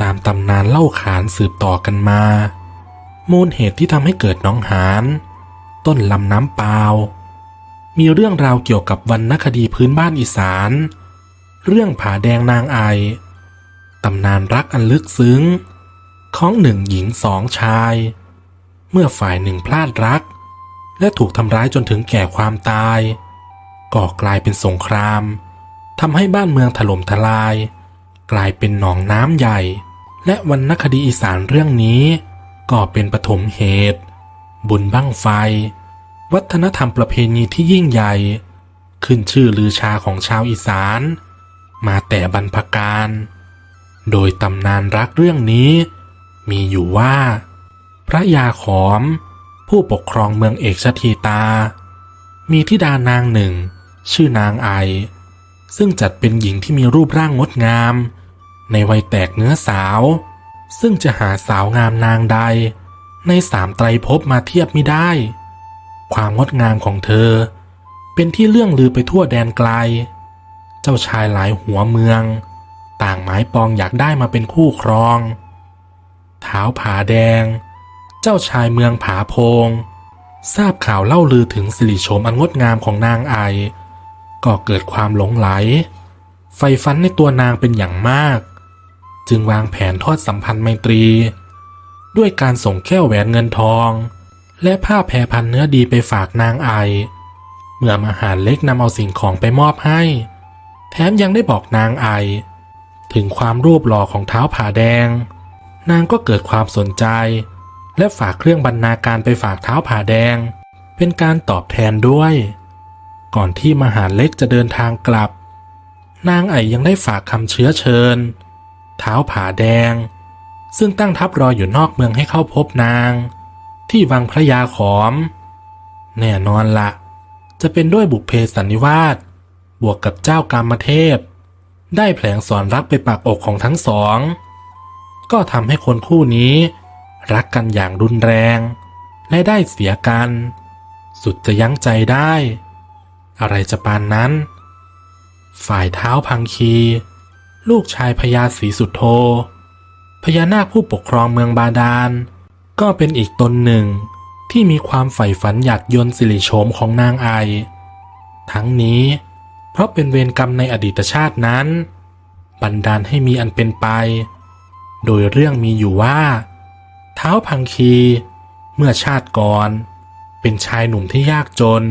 ตามตำนานเล่าขานสืบต่อกันมา มูลเหตุที่ทำให้เกิดน้องหาน ต้นลำน้ำเปล่ามีเรื่องราวเกี่ยวกับวรรณคดีพื้นบ้านอีสาน เรื่องผาแดงนางไอ ตำนานรักอันลึกซึ้ง ของหนึ่งหญิงสองชาย เมื่อฝ่ายหนึ่งพลาดรัก และถูกทำร้ายจนถึงแก่ความตาย ก่อกลายเป็นสงครามทำให้บ้านเมืองถล่มทลาย กลายเป็นหนองน้ำใหญ่ และวรรณคดีอีสานเรื่องนี้ก็เป็นปฐมเหตุ บุญบั้งไฟ วัฒนธรรมประเพณีที่ยิ่งใหญ่ ขึ้นชื่อลือชาของชาวอีสาน มาแต่บรรพการ โดยตำนานรักเรื่องนี้ มีอยู่ว่า พระยาขอม ผู้ปกครองเมืองเอกชทีตา มีธิดานางหนึ่ง ชื่อนางไอ ซึ่งจัดเป็นหญิงที่มีรูปร่างงดงาม ในวัยแตกเนื้อสาว ซึ่งจะหาสาวงามนางใด ในสามไตรภพมาเทียบไม่ได้ ความงดงามของเธอ เป็นที่เลื่องลือไปทั่วแดนไกล เจ้าชายหลายหัวเมือง ต่างหมายปองอยากได้มาเป็นคู่ครองเท้าผาแดง เจ้าชายเมืองผาโพง ทราบข่าวเล่าลือถึงสิริโฉมอันงดงามของนางไอ ก็เกิดความหลงไหล ไฟฟันในตัวนางเป็นอย่างมาก จึงวางแผนทอดสัมพันธ์ไมตรี ด้วยการส่งแก้วแหวนเงินทอง และผ้าแพรพันเนื้อดีไปฝากนางไอ เมื่อมหาเล็กนำเอาสิ่งของไปมอบให้ แถมยังได้บอกนางไอ ถึงความรูปหล่อของเท้าผาแดง นางก็เกิดความสนใจ และฝากเครื่องบรรณาการไปฝากเท้าผาแดง เป็นการตอบแทนด้วย ก่อนที่มหาเล็กจะเดินทางกลับ นางไอยังได้ฝากคำเชื้อเชิญ เท้าผาแดง ซึ่งตั้งทัพรออยู่นอกเมืองให้เข้าพบนาง ที่วังพระยาขอม แน่นอนละ จะเป็นด้วยบุพเพสันนิวาสบวกกับเจ้ากรรมเทพ ได้แผลงสอนรักไปปากอกของทั้งสอง ก็ทำให้คนคู่นี้ รักกันอย่างรุนแรง และได้เสียกัน สุดจะยั้งใจได้ อะไรจะปานนั้น ฝ่ายเท้าพังคี ลูกชายพญาศรีสุดโธพญานาคผู้ปกครองเมืองบาดาล ก็เป็นอีกตนหนึ่งที่มีความใฝ่ฝันอยากยนต์สิริโฉมของนางไอ ทั้งนี้เพราะเป็นเวรกรรมในอดีตชาตินั้น บันดาลให้มีอันเป็นไป โดยเรื่องมีอยู่ว่า เท้าพังคี เมื่อชาติก่อน เป็นชายหนุ่มที่ยากจน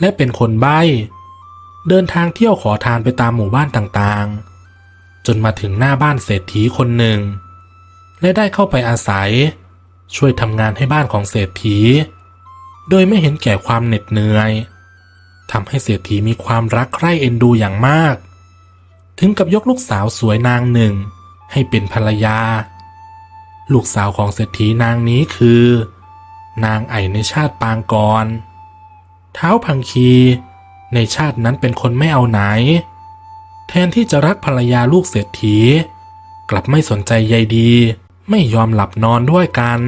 และเป็นคนใบ้ เดินทางเที่ยวขอทานไปตามหมู่บ้านต่างๆ จนมาถึงหน้าบ้านเศรษฐีคนหนึ่ง และได้เข้าไปอาศัย ช่วยทำงานให้บ้านของเศรษฐี โดยไม่เห็นแก่ความเหน็ดเหนื่อยทำให้เศรษฐีมีความรักใคร่เอ็นดูอย่างมาก ถึงกับยกลูกสาวสวยนางหนึ่ง ให้เป็นภรรยา ลูกสาวของเศรษฐีนางนี้คือ นางไอในชาติปางก่อนเท้าพังคีในชาตินั้นเป็นคนไม่เอาไหน แทนที่จะรักภรรยาลูกเศรษฐี กลับไม่สนใจใยดี ไม่ยอมหลับนอนด้วยกัน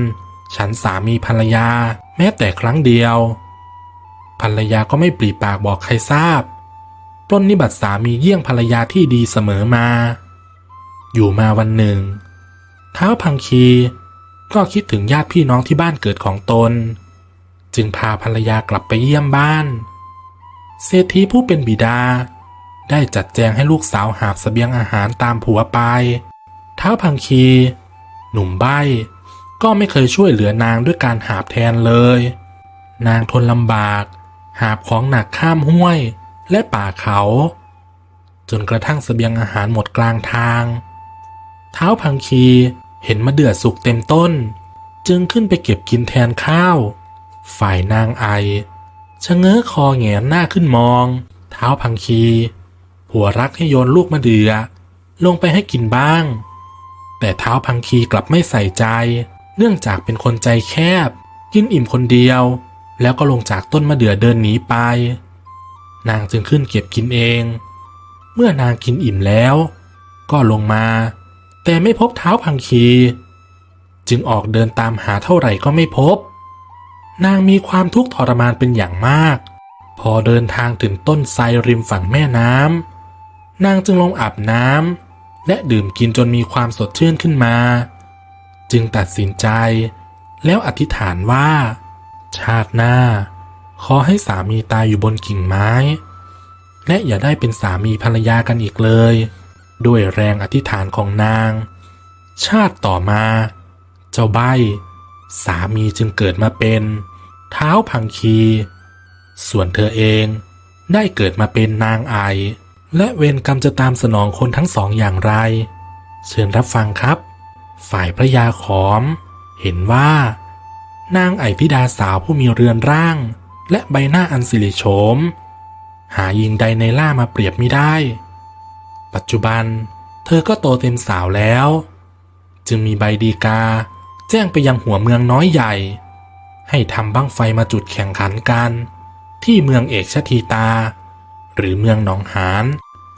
ฉันสามีภรรยาแม้แต่ครั้งเดียว ภรรยาก็ไม่ปรีปากบอกใครทราบปล้นนิบัติสามีเยี่ยงภรรยาที่ดีเสมอมา อยู่มาวันหนึ่ง เท้าพังคีก็คิดถึงญาติพี่น้องที่บ้านเกิดของตน จึงพาภรรยากลับไปเยี่ยมบ้าน เศรษฐีผู้เป็นบิดา ได้จัดแจงให้ลูกสาวหาบเสบียงอาหารตามผัวไปเท้าพังคี หนุ่มใบ้ ก็ไม่เคยช่วยเหลือนางด้วยการหาบแทนเลย นางทนลำบาก หาบของหนักข้ามห้วยและป่าเขา จนกระทั่งเสบียงอาหารหมดกลางทาง เท้าพังคีเห็นมะเดื่อสุกเต็มต้น จึงขึ้นไปเก็บกินแทนข้าว ฝ่ายนางไอชะเง้อคอแงนหน้าขึ้นมอง เท้าพังคี ผัวรักให้โยนลูกมะเดือ่อลงไปให้กินบ้าง แต่เท้าพังคีกลับไม่ใส่ใจ เนื่องจากเป็นคนใจแคบ กินอิ่มคนเดียว แล้วก็ลงจากต้นมะเดื่อเดินหนีไป นางจึงขึ้นเก็บกินเอง เมื่อนางกินอิ่มแล้ว ก็ลงมา แต่ไม่พบเท้าพังคี จึงออกเดินตามหาเท่าไหร่ก็ไม่พบ นางมีความทุกข์ทรมานเป็นอย่างมากพอเดินทางถึงต้นไทรริมฝั่งแม่น้ำ นางจึงลงอาบน้ำและดื่มกินจนมีความสดชื่นขึ้นมา จึงตัดสินใจ แล้วอธิษฐานว่า ชาติหน้า ขอให้สามีตายอยู่บนกิ่งไม้ และอย่าได้เป็นสามีภรรยากันอีกเลย ด้วยแรงอธิษฐานของนาง ชาติต่อมา เจ้าใบ สามีจึงเกิดมาเป็น เท้าพังคี ส่วนเธอเองได้เกิดมาเป็นนางไอ และเวรกรรมจะตามสนองคนทั้งสองอย่างไร เชิญรับฟังครับ ฝ่ายพระยาขอม เห็นว่า นางไอธิดาสาวผู้มีเรือนร่าง และใบหน้าอันสิริโฉม หายิงใดในล่ามาเปรียบไม่ได้ ปัจจุบันเธอก็โตเต็มสาวแล้ว จึงมีใบดีกา แจ้งไปยังหัวเมืองน้อยใหญ่ ให้ทำบั้งไฟมาจุดแข่งขันกัน ที่เมืองเอกชทีตา หรือเมืองหนองหาน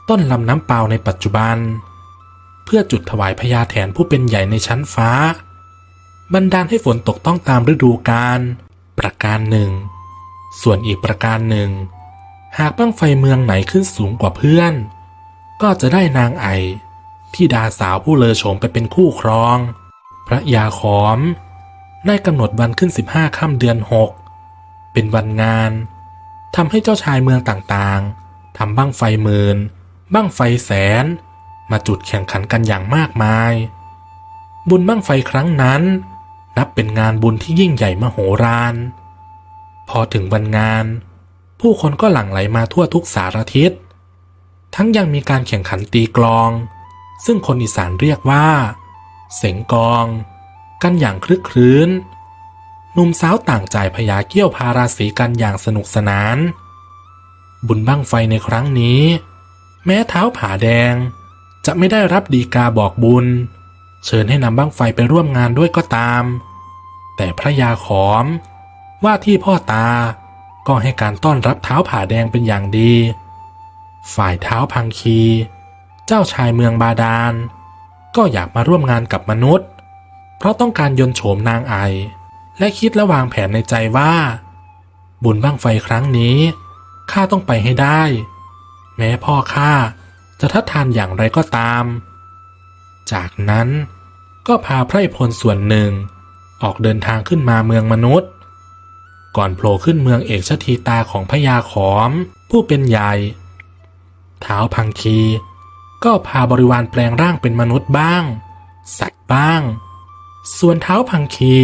ต้นลำน้ำเปล่าในปัจจุบัน เพื่อจุดถวายพญาแถนผู้เป็นใหญ่ในชั้นฟ้า บันดาลให้ฝนตกต้องตามฤดูกาลประการหนึ่ง ส่วนอีกประการหนึ่ง หากบั้งไฟเมืองไหนขึ้นสูงกว่าเพื่อน ก็จะได้นางไอที่ดาสาวผู้เลอโฉมไปเป็นคู่ครอง พระยาขอม ได้กำหนดวันขึ้น 15ค่ำเดือน 6 เป็นวันงานทำให้เจ้าชายเมืองต่างๆ ทำบั้งไฟหมื่นบั้งไฟแสน มาจุดแข่งขันกันอย่างมากมาย บุญบั้งไฟครั้งนั้น นับเป็นงานบุญที่ยิ่งใหญ่มโหฬารพอถึงวันงาน ผู้คนก็หลั่งไหลมาทั่วทุกสารทิศ ทั้งยังมีการแข่งขันตีกลอง ซึ่งคนอีสานเรียกว่า เสงกอง กันอย่างคลึกครื้นหนุ่มสาวต่างจ่ายพยาเกี้ยวพาราสีกันอย่างสนุกสนาน บุญบั้งไฟในครั้งนี้ แม้เท้าผาแดง จะไม่ได้รับดีกาบอกบุญ เชิญให้นำบั้งไฟไปร่วมงานด้วยก็ตาม แต่พระยาขอมว่าที่พ่อตาก็ให้การต้อนรับเท้าผาแดงเป็นอย่างดี ฝ่ายเท้าพังคี เจ้าชายเมืองบาดาล ก็อยากมาร่วมงานกับมนุษย์ เพราะต้องการยนโฉมนางไอ และคิดและวางแผนในใจว่า บุญบ้างไฟครั้งนี้ ข้าต้องไปให้ได้ แม้พ่อข้าจะทัดทานอย่างไรก็ตาม จากนั้นก็พาไพร่พลส่วนหนึ่ง ออกเดินทางขึ้นมาเมืองมนุษย์ ก่อนโผล่ขึ้นเมืองเอกชทีตาของพญาขอม ผู้เป็นใหญ่เท้าพังคี ก็พาบริวารแปลงร่างเป็นมนุษย์บ้าง สัตว์บ้าง ส่วนเท้าพังคี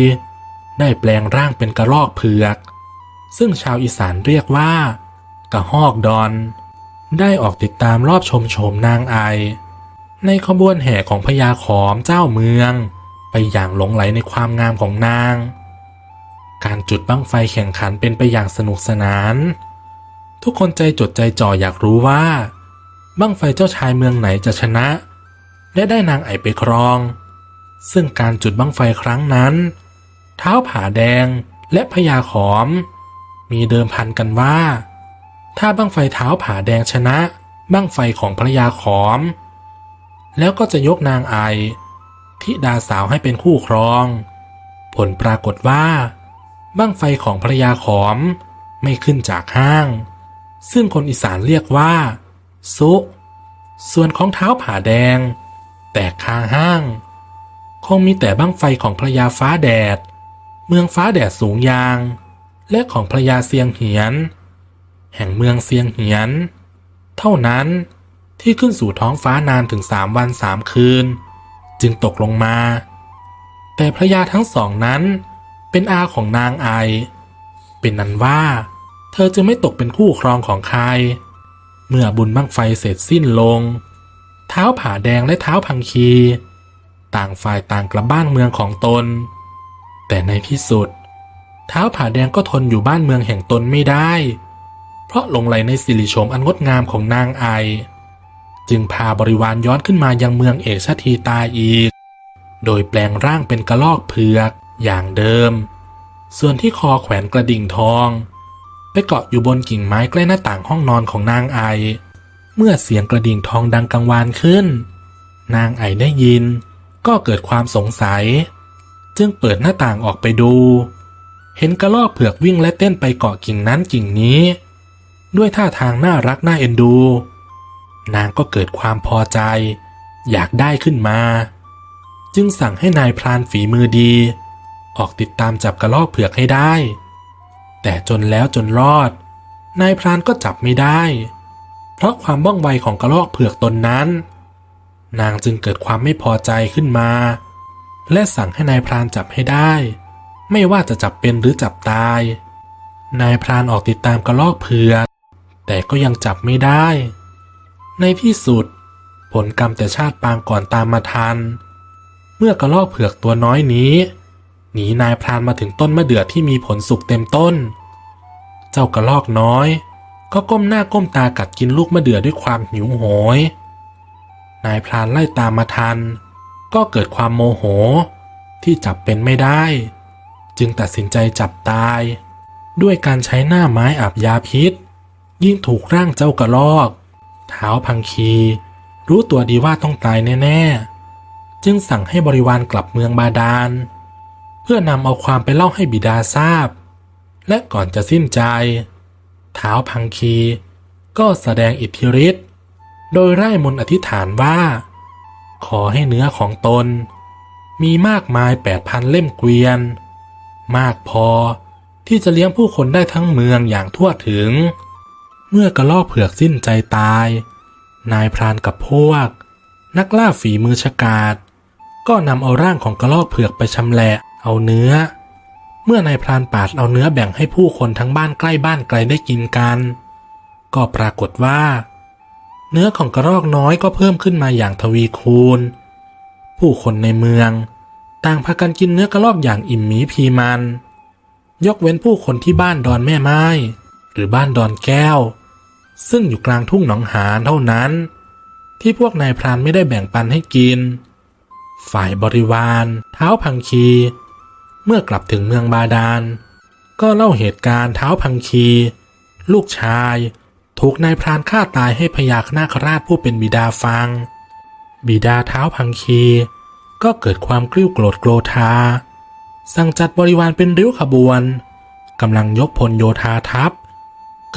ได้แปลงร่างเป็นกระรอกเผือก ซึ่งชาวอีสานเรียกว่า กระหอกดอน ได้ออกติดตามรอบชมโฉมนางไอ ในขบวนแห่ของพญาขอมเจ้าเมือง ไปอย่างหลงไหลในความงามของนาง การจุดบั้งไฟแข่งขันเป็นไปอย่างสนุกสนาน ทุกคนใจจดใจจ่ออยากรู้ว่า บั้งไฟเจ้าชายเมืองไหนจะชนะ และได้นางไอไปครอง ซึ่งการจุดบั้งไฟครั้งนั้น เท้าผาแดงและพญาขอม มีเดิมพันกันว่า ถ้าบั้งไฟเท้าผาแดงชนะบั้งไฟของพระยาขอม แล้วก็จะยกนางไอทิดาสาวให้เป็นคู่ครอง ผลปรากฏว่าบั้งไฟของพระยาขอมไม่ขึ้นจากห้าง ซึ่งคนอีสานเรียกว่า ซุ ส่วนของเท้าผาแดง แตกคาห้าง คงมีแต่บั้งไฟของพระยาฟ้าแดด เมืองฟ้าแดดสูงยาง และของพระยาเซียงเหียน แห่งเมืองเซียงเหียน เท่านั้นที่ขึ้นสู่ท้องฟ้านานถึงสามวันสามคืน จึงตกลงมา แต่พระยาทั้งสองนั้นเป็นอาของนางไอ เป็นนั้นว่า เธอจึงไม่ตกเป็นคู่ครองของใคร เมื่อบุญบั้งไฟเสร็จสิ้นลง เท้าผาแดงและเท้าพังคี ต่างฝ่ายต่างกลับบ้านเมืองของตน แต่ในที่สุด เท้าผาแดงก็ทนอยู่บ้านเมืองแห่งตนไม่ได้ เพราะหลงไหลในสิริโฉมอันงดงามของนางไอ จึงพาบริวารย้อนขึ้นมายังเมืองเอกชทีตาอีก โดยแปลงร่างเป็นกระลอกเผือกอย่างเดิม ส่วนที่คอแขวนกระดิ่งทอง ไปเกาะอยู่บนกิ่งไม้ใกล้หน้าต่างห้องนอนของนางไอ เมื่อเสียงกระดิ่งทองดังกังวานขึ้น นางไอได้ยิน ก็เกิดความสงสัย จึงเปิดหน้าต่างออกไปดู เห็นกระรอกเผือกวิ่งและเต้นไปเกาะกิ่งนั้นกิ่งนี้ ด้วยท่าทางน่ารักน่าเอ็นดู นางก็เกิดความพอใจ อยากได้ขึ้นมา จึงสั่งให้นายพรานฝีมือดี ออกติดตามจับกระลอกเผือกให้ได้ แต่จนแล้วจนรอด นายพรานก็จับไม่ได้ เพราะความว่องไวของกระลอกเผือกตนนั้น นางจึงเกิดความไม่พอใจขึ้นมา และสั่งให้นายพรานจับให้ได้ ไม่ว่าจะจับเป็นหรือจับตายนายพรานออกติดตามกระลอกเผือก แต่ก็ยังจับไม่ได้ ในที่สุด ผลกรรมแต่ชาติปางก่อนตามมาทัน เมื่อกระลอกเผือกตัวน้อยนี้ หนีนายพรานมาถึงต้นมะเดื่อที่มีผลสุกเต็มต้น เจ้ากระลอกน้อย ก็ก้มหน้าก้มตากัดกินลูกมะเดื่อด้วยความหิวโหย นายพรานไล่ตามมาทัน ก็เกิดความโมโหที่จับเป็นไม่ได้ จึงตัดสินใจจับตาย ด้วยการใช้หน้าไม้อาบยาพิษ ยิ่งถูกร่างเจ้ากระลอกเท้าพังคี รู้ตัวดีว่าต้องตายแน่ๆ จึงสั่งให้บริวารกลับเมืองบาดาล เพื่อนำเอาความไปเล่าให้บิดาทราบ และก่อนจะสิ้นใจเท้าพังคีก็แสดงอิทธิฤทธิ์โดยไร่มนต์อธิษฐานว่า ขอให้เนื้อของตน มีมากมายแปดพันเล่มเกวียน มากพอที่จะเลี้ยงผู้คนได้ทั้งเมืองอย่างทั่วถึง เมื่อกระลอกเผือกสิ้นใจตาย นายพรานกับพวก นักล่าฝีมือฉกาจก็นำเอาร่างของกระลอกเผือกไปชำแหละเอาเนื้อ เมื่อนายพรานปาดเอาเนื้อแบ่งให้ผู้คนทั้งบ้านใกล้บ้านไกลได้กินกัน ก็ปรากฏว่า เนื้อของกระรอกน้อยก็เพิ่มขึ้นมาอย่างทวีคูณ ผู้คนในเมือง ต่างพากันกินเนื้อกระรอกอย่างอิ่มหมีพีมัน ยกเว้นผู้คนที่บ้านดอนแม่ไม้ หรือบ้านดอนแก้ว ซึ่งอยู่กลางทุ่งหนองหานเท่านั้น ที่พวกนายพรานไม่ได้แบ่งปันให้กิน ฝ่ายบริวาร เท้าพังคี เมื่อกลับถึงเมืองบาดาล ก็เล่าเหตุการณ์เท้าพังคี ลูกชาย ถูกนายพรานฆ่าตายให้พญาคนาคราชผู้เป็นบิดาฟัง บิดาเท้าพังคีก็เกิดความกริ้วโกรธโกรธา สั่งจัดบริวารเป็นริ้วขบวนกำลังยกพลโยธาทัพ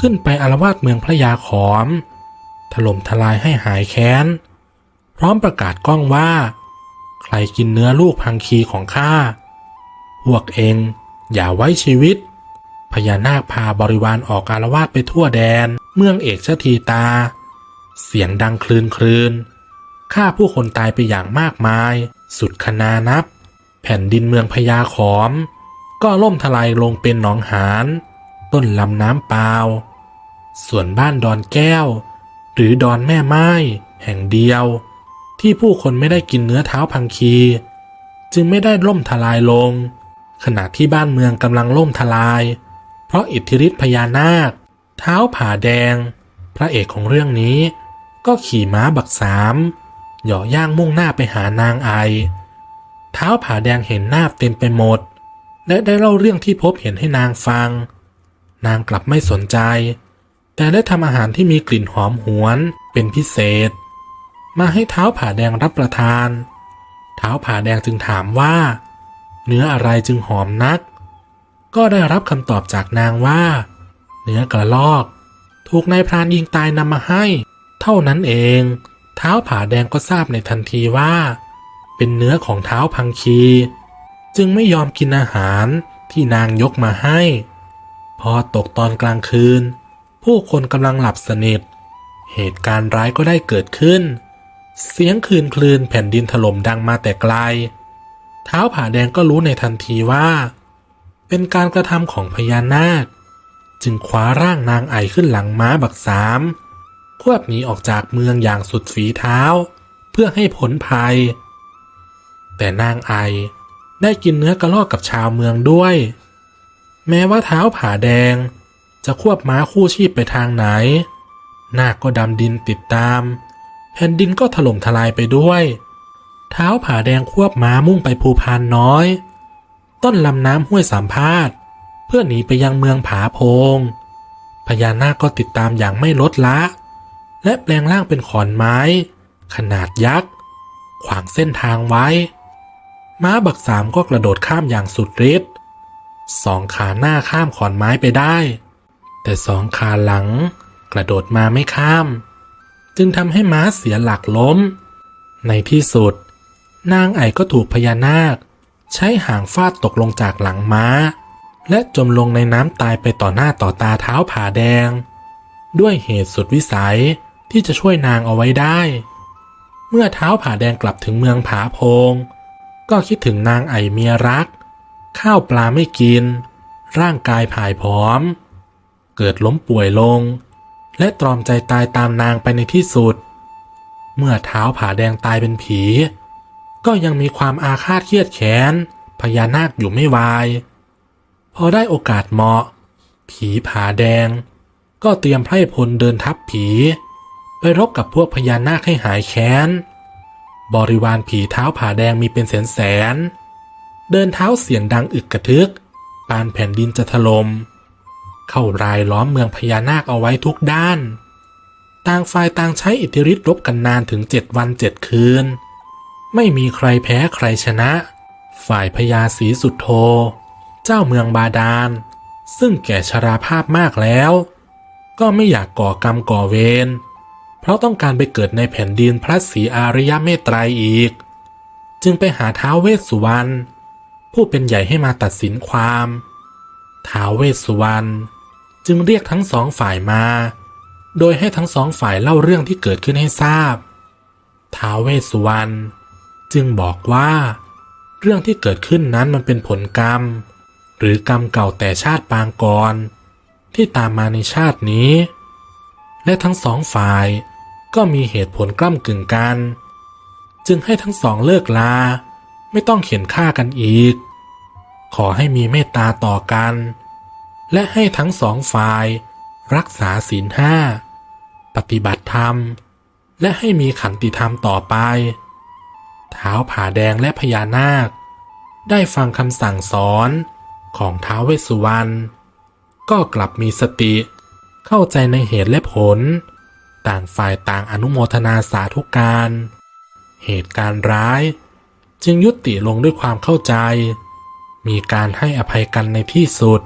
ขึ้นไปอารวาสเมืองพระยาขอม ถล่มทลายให้หายแค้น พร้อมประกาศก้องว่า ใครกินเนื้อลูกพังคีของข้าพวกเองอย่าไว้ชีวิต พญานาคพาบริวารออกอารวาสไปทั่วแดนเมืองเอกชทีตา เสียงดังคลืนคลืนฆ่าผู้คนตายไปอย่างมากมาย สุดคนานับ แผ่นดินเมืองพญาขอม ก็ล่มทลายลงเป็นหนองหานต้นลำน้ำเปล่า ส่วนบ้านดอนแก้ว หรือดอนแม่ไม้แห่งเดียว ที่ผู้คนไม่ได้กินเนื้อเท้าพังคี จึงไม่ได้ล่มทลายลง ขณะที่บ้านเมืองกำลังล่มทลาย เพราะอิทธิฤทธิพญานาค เท้าผาแดง พระเอกของเรื่องนี้ ก็ขี่ม้าบักสามเหย่อย่างมุ่งหน้าไปหานางไอ เท้าผาแดงเห็นหน้าเต็มไปหมด และได้เล่าเรื่องที่พบเห็นให้นางฟัง นางกลับไม่สนใจ แต่ได้ทำอาหารที่มีกลิ่นหอมหวนเป็นพิเศษ มาให้เท้าผาแดงรับประทาน เท้าผาแดงจึงถามว่า เนื้ออะไรจึงหอมนัก ก็ได้รับคำตอบจากนางว่า เนื้อกระลอก ถูกนายพรานยิงตายนำมาให้ เท่านั้นเอง เท้าผาแดงก็ทราบในทันทีว่า เป็นเนื้อของเท้าพังคี จึงไม่ยอมกินอาหารที่นางยกมาให้ พอตกตอนกลางคืน ผู้คนกำลังหลับสนิท เหตุการณ์ร้ายก็ได้เกิดขึ้น เสียงคืนคลืนแผ่นดินถล่มดังมาแต่ไกล เท้าผาแดงก็รู้ในทันทีว่า เป็นการกระทำของพญานาค จึงคว้าร่างนางไอขึ้นหลังม้าบักสามควบหนีออกจากเมืองอย่างสุดฝีเท้า เพื่อให้พ้นภัย แต่นางไอได้กินเนื้อกระรอกกับชาวเมืองด้วย แม้ว่าเท้าผาแดง จะควบม้าคู่ชีพไปทางไหน นาคก็ดำดินติดตาม แผ่นดินก็ถล่มทลายไปด้วย เท้าผาแดงควบม้ามุ่งไปภูพานน้อย ต้นลำน้ำห้วยสามพาดเพื่อหนีไปยังเมืองผาโพง พญานาคก็ติดตามอย่างไม่ลดละ และแปลงร่างเป็นขอนไม้ ขนาดยักษ์ ขวางเส้นทางไว้ ม้าบักสามก็กระโดดข้ามอย่างสุดฤทธิ์สองขาหน้าข้ามขอนไม้ไปได้ แต่สองขาหลังกระโดดมาไม่ข้าม จึงทำให้ม้าเสียหลักล้ม ในที่สุด นางไอก็ถูกพญานาค ใช้หางฟาดตกลงจากหลังม้า และจมลงในน้ำตายไปต่อหน้าต่อตาเท้าผาแดง ด้วยเหตุสุดวิสัยที่จะช่วยนางเอาไว้ได้ เมื่อเท้าผาแดงกลับถึงเมืองผาโพง ก็คิดถึงนางไอเมียรัก ข้าวปลาไม่กิน ร่างกายผายผอม เกิดล้มป่วยลง และตรอมใจตายตามนางไปในที่สุด เมื่อเท้าผาแดงตายเป็นผี ก็ยังมีความอาฆาตเครียดแค้นพญานาคอยู่ไม่วาย พอได้โอกาสเหมาะ ผีผาแดง ก็เตรียมไพร่พลเดินทัพผี ไปรบกับพวกพญานาคให้หายแค้น บริวารผีเท้าผาแดงมีเป็นแสนแสนๆเดินเท้าเสียงดังอึกกระทึกปานแผ่นดินจะถลม่ม เข้ารายล้อมเมืองพญานาคเอาไว้ทุกด้าน ต่างฝ่ายต่างใช้อิทธิฤทธิ์รบกันนานถึงเจ็ดวันเจ็ดคืน ไม่มีใครแพ้ใครชนะ ฝ่ายพญาศรีสุดโท เจ้าเมืองบาดาล ซึ่งแก่ชราภาพมากแล้ว ก็ไม่อยากก่อกรรมก่อเวรเพราะต้องการไปเกิดในแผ่นดินพระศรีอาริยเมตไตรอีก จึงไปหาท้าวเวสสุวรรณผู้เป็นใหญ่ให้มาตัดสินความท้าวเวสสุวรรณ จึงเรียกทั้งสองฝ่ายมา โดยให้ทั้งสองฝ่ายเล่าเรื่องที่เกิดขึ้นให้ทราบ ท้าวเวสสุวรรณจึงบอกว่า เรื่องที่เกิดขึ้นนั้นมันเป็นผลกรรม หรือกรรมเก่าแต่ชาติปางก่อนที่ตามมาในชาตินี้ และทั้งสองฝ่ายก็มีเหตุผลกล้ำกึ่งกัน จึงให้ทั้งสองเลิกลา ไม่ต้องเขียนฆ่ากันอีก ขอให้มีเมตตาต่อกัน และให้ทั้งสองฝ่าย รักษาศีลห้า ปฏิบัติธรรม และให้มีขันติธรรมต่อไป เท้าผาแดงและพญานาค ได้ฟังคำสั่งสอนของท้าวเวสสุวรรณก็กลับมีสติ เข้าใจในเหตุและผล ต่างฝ่ายต่างอนุโมทนาสาธุการ เหตุการณ์ร้าย จึงยุติลงด้วยความเข้าใจ มีการให้อภัยกันในที่สุด